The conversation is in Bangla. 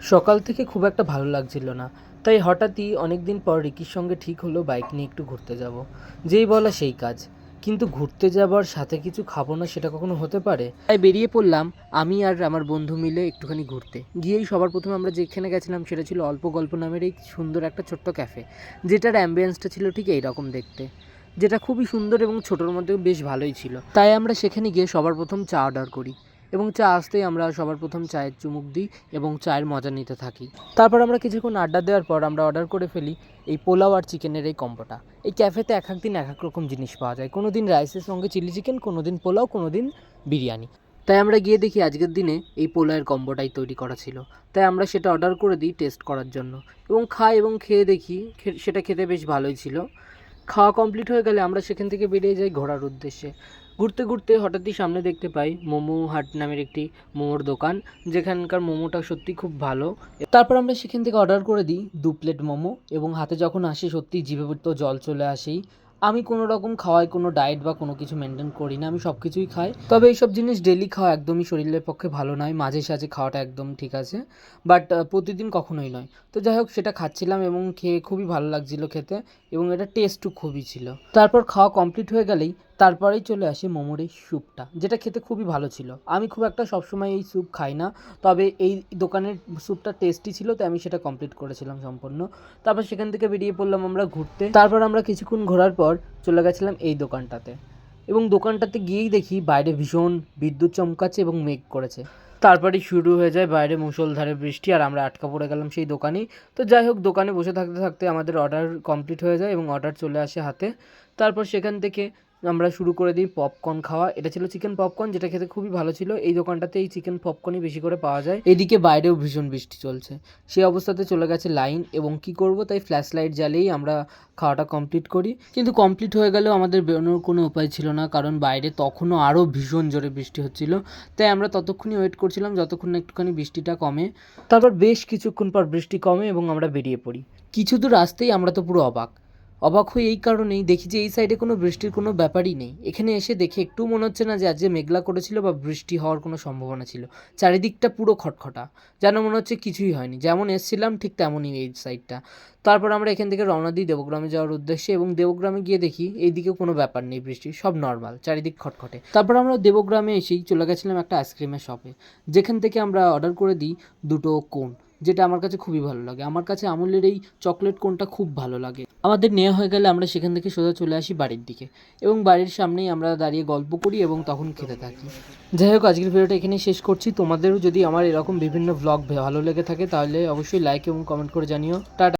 সকাল থেকে খুব একটা ভালো লাগছিল না। তাই হঠাৎই অনেক দিন পর রিকির সঙ্গে ঠিক হলো বাইক নিয়ে একটু ঘুরতে যাব। যেই বলা সেই কাজ। কিন্তু ঘুরতে যাবার সাথে কিছু খাব না সেটা কখনো হতে পারে? তাই বেরিয়ে পড়লাম আমি আর আমার বন্ধু মিলে একটুখানি ঘুরতে। গিয়েই সবার প্রথমে আমরা যেখানে গেছিলাম সেটা ছিল অল্প গল্প নামের এই সুন্দর একটা ছোট্ট ক্যাফে। যেটার অ্যাম্বিয়েন্সটা ছিল ঠিক এইরকম দেখতে। যেটা খুবই সুন্দর এবং ছোটোর মধ্যে বেশ ভালোই ছিল। তাই আমরা সেখানে গিয়ে সবার প্রথম চা অর্ডার করি। এবং চা আসতেই আমরা সবার প্রথম চায়ের চুমুক দিই এবং চায়ের মজা নিতে থাকি। তারপর আমরা কিছুক্ষণ আড্ডা দেওয়ার পর আমরা অর্ডার করে ফেলি এই পোলাও আর চিকেনের এই কম্বোটা। এই ক্যাফেতে এক এক দিন এক এক রকম জিনিস পাওয়া যায়। কোনো দিন রাইসের সঙ্গে চিলি চিকেন কোনো দিন পোলাও কোনো দিন বিরিয়ানি। তাই আমরা গিয়ে দেখি আজকের দিনে এই পোলাওয়ের কম্বোটাই তৈরি করা ছিল। তাই আমরা সেটা অর্ডার করে দিই টেস্ট করার জন্য। এবং খাই এবং খেয়ে দেখি সেটা খেতে বেশ ভালোই ছিল। খাওয়া কমপ্লিট হয়ে গেলে আমরা সেখান থেকে বেরিয়ে যাই ঘোরার উদ্দেশ্যে। ঘুরতে ঘুরতে হঠাৎই সামনে দেখতে পাই মোমো হাট নামের একটি মোমোর দোকান। যেখানকার মোমোটা সত্যি খুব ভালো। তারপর আমরা সেখান থেকে অর্ডার করে দিই দু প্লেট মোমো এবং হাতে যখন আসি সত্যি জিভে জল চলে আসেই। আমি কোনো রকম খাওয়ায় কোনো ডায়েট বা কোনো কিছু মেনটেন করি না, আমি সব কিছুই খাই। তবে এইসব জিনিস ডেলি খাওয়া একদমই শরীরের পক্ষে ভালো নয়, মাঝে সাঝে খাওয়াটা একদম ঠিক আছে। বাট প্রতিদিন কখনোই নয়। তো যাই হোক, সেটা খাচ্ছিলাম এবং খেয়ে খুবই ভালো লাগছিল খেতে এবং এটা টেস্টও খুবই ছিল। তারপর খাওয়া কমপ্লিট হয়ে গেলেই তারপরেই চলে আসে মোমোর এই স্যুপটা, যেটা খেতে খুবই ভালো ছিল। আমি খুব একটা সবসময় এই স্যুপ খাই না, তবে এই দোকানের স্যুপটা টেস্টি ছিল, তাই আমি সেটা কমপ্লিট করেছিলাম সম্পূর্ণ। তারপর সেখান থেকে বেরিয়ে পড়লাম আমরা ঘুরতে। তারপর আমরা কিছুক্ষণ ঘোরার পর চলে গেছিলাম এই দোকানটাতে। এবং দোকানটাতে গিয়েই দেখি বাইরে ভীষণ বিদ্যুৎ চমকাচ্ছে এবং মেঘ করেছে। তারপরেই শুরু হয়ে যায় বাইরে মুষলধারে বৃষ্টি আর আমরা আটকা পড়ে গেলাম সেই দোকানেই। তো যাই হোক, দোকানে বসে থাকতে থাকতে আমাদের অর্ডার কমপ্লিট হয়ে যায় এবং অর্ডার চলে আসে হাতে। তারপর সেখান থেকে আমরা শুরু করে দিই পপকর্ন খাওয়া। এটা ছিল চিকেন পপকর্ন যেটা খেতে খুবই ভালো ছিল। এই দোকানটাতে এই চিকেন পপকর্নই বেশি করে পাওয়া যায়। এদিকে বাইরেও ভীষণ বৃষ্টি চলছে। সেই অবস্থাতে চলে গেছে লাইন এবং কি করব, তাই ফ্ল্যাশ লাইট জ্বালিয়েই আমরা খাওয়াটা কমপ্লিট করি। কিন্তু কমপ্লিট হয়ে গেলেও আমাদের বেরোনোর কোনো উপায় ছিল না, কারণ বাইরে তখনও আরও ভীষণ জোরে বৃষ্টি হচ্ছিল। তাই আমরা ততক্ষণই ওয়েট করছিলাম, যতক্ষণ একটুখানি বৃষ্টিটা কমে। তারপর বেশ কিছুক্ষণ পর বৃষ্টি কমে এবং আমরা বেরিয়ে পড়ি। কিছু দূর আসতেই আমরা তো পুরো অবাক। অবাক হয়ে এই কারণেই দেখি যে এই সাইডে কোনো বৃষ্টির কোনো ব্যাপারই নেই। এখানে এসে দেখে একটু মনে হচ্ছে না যে আজ যে মেঘলা করেছিল বা বৃষ্টি হওয়ার কোনো সম্ভাবনা ছিল। চারিদিকটা পুরো খটখটা, যেন মনে হচ্ছে কিছুই হয়নি। যেমন এসছিলাম, ঠিক তেমনই এই সাইডটা। তারপর আমরা এখান থেকে রওনা দিই দেবগ্রামে যাওয়ার উদ্দেশ্যে এবং দেবগ্রামে গিয়ে দেখি এইদিকে কোনো ব্যাপার নেই বৃষ্টি, সব নর্মাল, চারিদিক খটখটে। তারপর আমরা দেবগ্রামে এসেই চলে গেছিলাম একটা আইসক্রিমের শপে, যেখান থেকে আমরা অর্ডার করে দিই দুটো কোন। যেটা আমার কাছে খুবই ভালো লাগে। আমার কাছে আমুলের এই চকলেট কোনটা খুব ভালো লাগে। আমাদের নেওয়া হয়ে গেলে আমরা সেখান থেকে সোজা চলে আসি বাড়ির দিকে এবং বাড়ির সামনেই আমরা দাঁড়িয়ে গল্প করি এবং তখন খেতে থাকি। যাই হোক, আজকের ভিডিওটা এখানেই শেষ করছি। তোমাদেরও যদি আমার এরকম বিভিন্ন ব্লগ ভালো লেগে থাকে তাহলে অবশ্যই লাইক এবং কমেন্ট করে জানিও। টাটা।